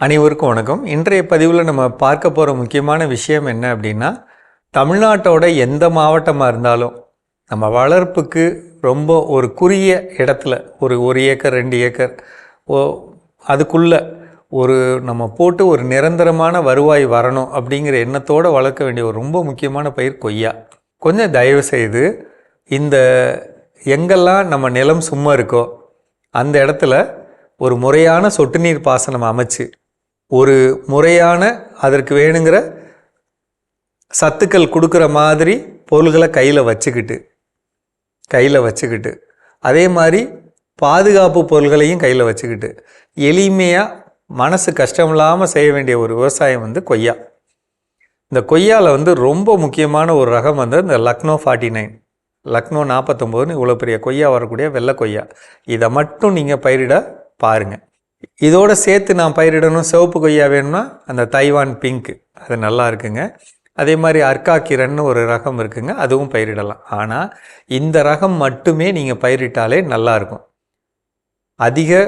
அனைவருக்கும் வணக்கம். இன்றைய பதிவில் நம்ம பார்க்க போகிற முக்கியமான விஷயம் என்ன அப்படின்னா தமிழ்நாட்டோட எந்த மாவட்டமாக இருந்தாலும் நம்ம வளர்ப்புக்கு ரொம்ப ஒரு குறுகிய இடத்துல ஒரு ஒரு ஏக்கர் ரெண்டு ஏக்கர் ஓ அதுக்குள்ளே ஒரு நம்ம போட்டு ஒரு நிரந்தரமான வருவாய் வரணும் அப்படிங்கிற எண்ணத்தோடு வளர்க்க வேண்டிய ஒரு ரொம்ப முக்கியமான பயிர் கொய்யா. கொஞ்சம் தயவு செய்து இந்த எங்கெல்லாம் நம்ம நிலம் சும்மா இருக்கோ அந்த இடத்துல ஒரு முறையான சொட்டு நீர் பாசனம் அமைச்சு ஒரு முறையான அதற்கு வேணுங்கிற சத்துக்கள் கொடுக்குற மாதிரி பொருள்களை கையில் வச்சுக்கிட்டு கையில் வச்சுக்கிட்டு அதே மாதிரி பாதுகாப்பு பொருள்களையும் கையில் வச்சுக்கிட்டு எளிமையாக மனசு கஷ்டம் இல்லாமல் செய்ய வேண்டிய ஒரு விவசாயம் வந்து கொய்யா. இந்த கொய்யாவில் வந்து ரொம்ப முக்கியமான ஒரு ரகம் வந்து இந்த லக்னோ ஃபார்ட்டி நைன். லக்னோ நாற்பத்தொம்போதுன்னு இவ்வளோ பெரிய கொய்யா வரக்கூடிய வெள்ளை கொய்யா. இதை மட்டும் நீங்கள் பயிரிட பாருங்கள் இதோடு சேர்த்து நான் பயிரிடணும். சிவப்பு கொய்யா வேணும்னா அந்த தைவான் பிங்க் அது நல்லா இருக்குங்க. அதே மாதிரி அர்க்கா கிரன்னு ஒரு ரகம் இருக்குங்க. அதுவும் பயிரிடலாம். ஆனால் இந்த ரகம் மட்டுமே நீங்கள் பயிரிட்டாலே நல்லாயிருக்கும் அதிக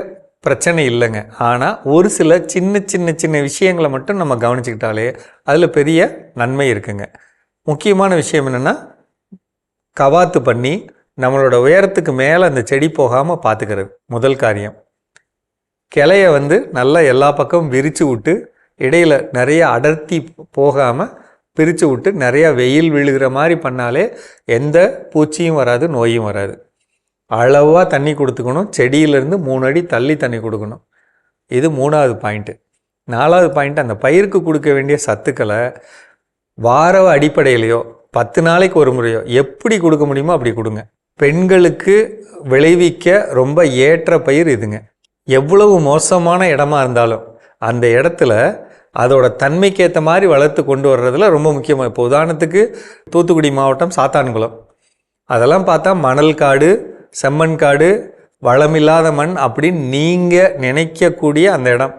பிரச்சனை இல்லைங்க. ஆனால் ஒரு சில சின்ன சின்ன சின்ன விஷயங்களை மட்டும் நம்ம கவனிச்சுக்கிட்டாலே அதில் பெரிய நன்மை இருக்குங்க. முக்கியமான விஷயம் என்னென்னா கவாத்து பண்ணி நம்மளோட உயரத்துக்கு மேலே அந்த செடி போகாமல் பார்த்துக்கிறது முதல் காரியம். கிளைய வந்து நல்லா எல்லா பக்கமும் விரித்து விட்டு இடையில் நிறைய அடர்த்தி போகாமல் பிரித்து விட்டு நிறையா வெயில் விழுகிற மாதிரி பண்ணாலே எந்த பூச்சியும் வராது நோயும் வராது. அளவாக தண்ணி கொடுத்துக்கணும். செடியிலேருந்து மூணு அடி தள்ளி தண்ணி கொடுக்கணும். இது மூணாவது பாயிண்ட்டு நாலாவது பாயிண்ட் அந்த பயிருக்கு கொடுக்க வேண்டிய சத்துக்களை வார அடிப்படையிலையோ பத்து நாளைக்கு ஒரு முறையோ எப்படி கொடுக்க முடியுமோ அப்படி கொடுங்க. பெண்களுக்கு விளைவிக்க ரொம்ப ஏற்ற பயிர் இதுங்க. எவ்வளவு மோசமான இடமா இருந்தாலும் அந்த இடத்துல அதோட தன்மைக்கு ஏற்ற மாதிரி வளர்த்து கொண்டு வர்றதுல ரொம்ப முக்கியமாக இப்போ உதாரணத்துக்கு தூத்துக்குடி மாவட்டம் சாத்தான்குளம். அதெல்லாம் பார்த்தா மணல் காடு செம்மண் காடு வளமில்லாத மண் அப்படின்னு நீங்கள் நினைக்கக்கூடிய அந்த இடம்.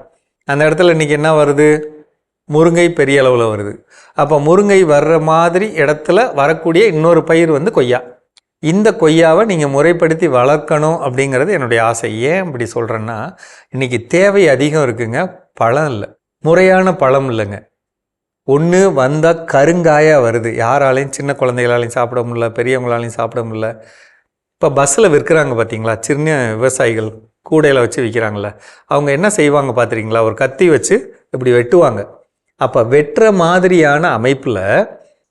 அந்த இடத்துல இன்றைக்கி என்ன வருது? முருங்கை பெரிய அளவில் வருது. அப்போ முருங்கை வர்ற மாதிரி இடத்துல வரக்கூடிய இன்னொரு பயிர் வந்து கொய்யா. இந்த கொய்யாவை நீங்கள் முறைப்படுத்தி வளர்க்கணும் அப்படிங்கிறது என்னுடைய ஆசை. ஏன் இப்படி சொல்கிறேன்னா இன்றைக்கி தேவை அதிகம் இருக்குங்க பழம் இல்லை. முறையான பழம் இல்லைங்க. ஒன்று வந்தால் கருங்காயாக வருது. யாராலையும் சின்ன குழந்தைகளாலையும் சாப்பிட முடியல பெரியவங்களாலையும் சாப்பிட முடியல. இப்போ பஸ்ஸில் விற்கிறாங்க பார்த்தீங்களா சின்ன விவசாயிகள் கூடையில் வச்சு விற்கிறாங்கள அவங்க என்ன செய்வாங்க பார்த்துறீங்களா ஒரு கத்தி வச்சு இப்படி வெட்டுவாங்க. அப்போ வெட்டுற மாதிரியான அமைப்பில்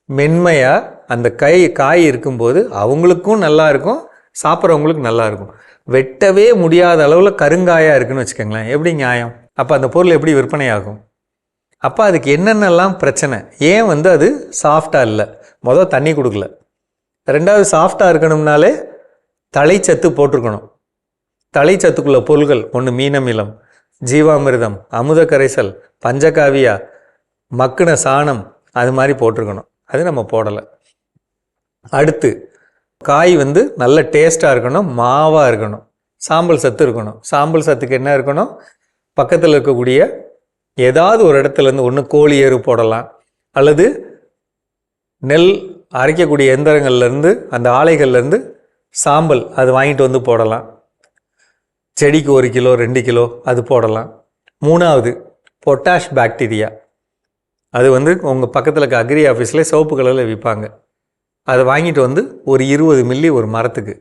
மென்மையாக அந்த கை காய் இருக்கும்போது அவங்களுக்கும் நல்லா இருக்கும் சாப்பிட்றவங்களுக்கும் நல்லா இருக்கும். வெட்டவே முடியாத அளவில் கருங்காயாக இருக்குன்னு வச்சுக்கோங்களேன். எப்படி நியாயம்? அப்போ அந்த பொருள் எப்படி விற்பனை ஆகும் அப்போ அதுக்கு என்னென்னலாம் பிரச்சனை? ஏன் வந்து அது சாஃப்டாக இல்லை? மொதல் தண்ணி கொடுக்கல. ரெண்டாவது சாஃப்டாக இருக்கணும்னாலே தலைச்சத்து போட்டிருக்கணும். தலைச்சத்துக்குள்ள பொருள்கள் ஒன்று மீனமிலம் ஜீவாமிர்தம் அமுத கரைசல் பஞ்சகாவியா மக்குன சாணம் அது மாதிரி போட்டிருக்கணும். அது நம்ம போடலை. அடுத்து காய் வந்து நல்ல டேஸ்ட்டாக இருக்கணும் மாவாக இருக்கணும் சாம்பல் சத்து இருக்கணும். சாம்பல் சத்துக்கு என்ன இருக்கணும்? பக்கத்தில் இருக்கக்கூடிய ஏதாவது ஒரு இடத்துலேருந்து ஒன்று கோழி எரு போடலாம். அல்லது நெல் அரைக்கக்கூடிய எந்திரங்கள்லேருந்து அந்த ஆலைகள்லேருந்து சாம்பல் அது வாங்கிட்டு வந்து போடலாம். செடிக்கு ஒரு கிலோ ரெண்டு கிலோ அது போடலாம். மூணாவது பொட்டாஷ் பாக்டீரியா அது வந்து உங்கள் பக்கத்தில் இருக்க அக்ரி ஆஃபீஸில் சிவப்பு கலரில் விற்பாங்க அதை வாங்கிட்டு வந்து ஒரு இருபது மில்லி ஒரு மரத்துக்கு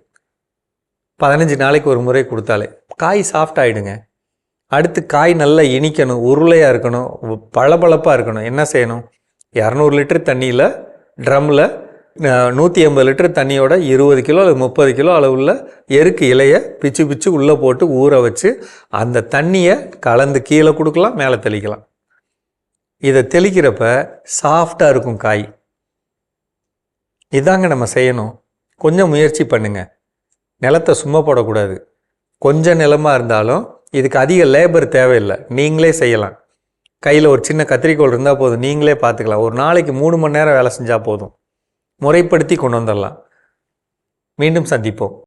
பதினஞ்சு நாளைக்கு ஒரு முறை கொடுத்தாலே காய் சாஃப்ட் ஆகிடுங்க அடுத்து காய் நல்லா இனிக்கணும் உருளையாக இருக்கணும் பளபளப்பாக இருக்கணும். என்ன செய்யணும்? இரநூறு லிட்டர் தண்ணியில் ட்ரம்மில் நூற்றி ஐம்பது லிட்டர் தண்ணியோட இருபது கிலோ அல்லது முப்பது கிலோ அளவுள்ள எருக்கு இலையை பிச்சு பிச்சு உள்ளே போட்டு ஊற வச்சு அந்த தண்ணியை கலந்து கீழே கொடுக்கலாம் மேலே தெளிக்கலாம். இதை தெளிக்கிறப்ப சாஃப்டாக இருக்கும் காய். இதாங்க நம்ம செய்யணும். கொஞ்சம் முயற்சி பண்ணுங்க. நிலத்தை சும்மா போடக்கூடாது. கொஞ்சம் நிலமாக இருந்தாலும் இதுக்கு அதிக லேபர் தேவையில்லை. நீங்களே செய்யலாம். கையில் ஒரு சின்ன கத்திரிக்கோள் இருந்தால் போதும். நீங்களே பார்த்துக்கலாம் ஒரு நாளைக்கு மூணு மணி நேரம் வேலை செஞ்சால் போதும். முறைப்படுத்தி கொண்டு வந்துடலாம். மீண்டும் சந்திப்போம்.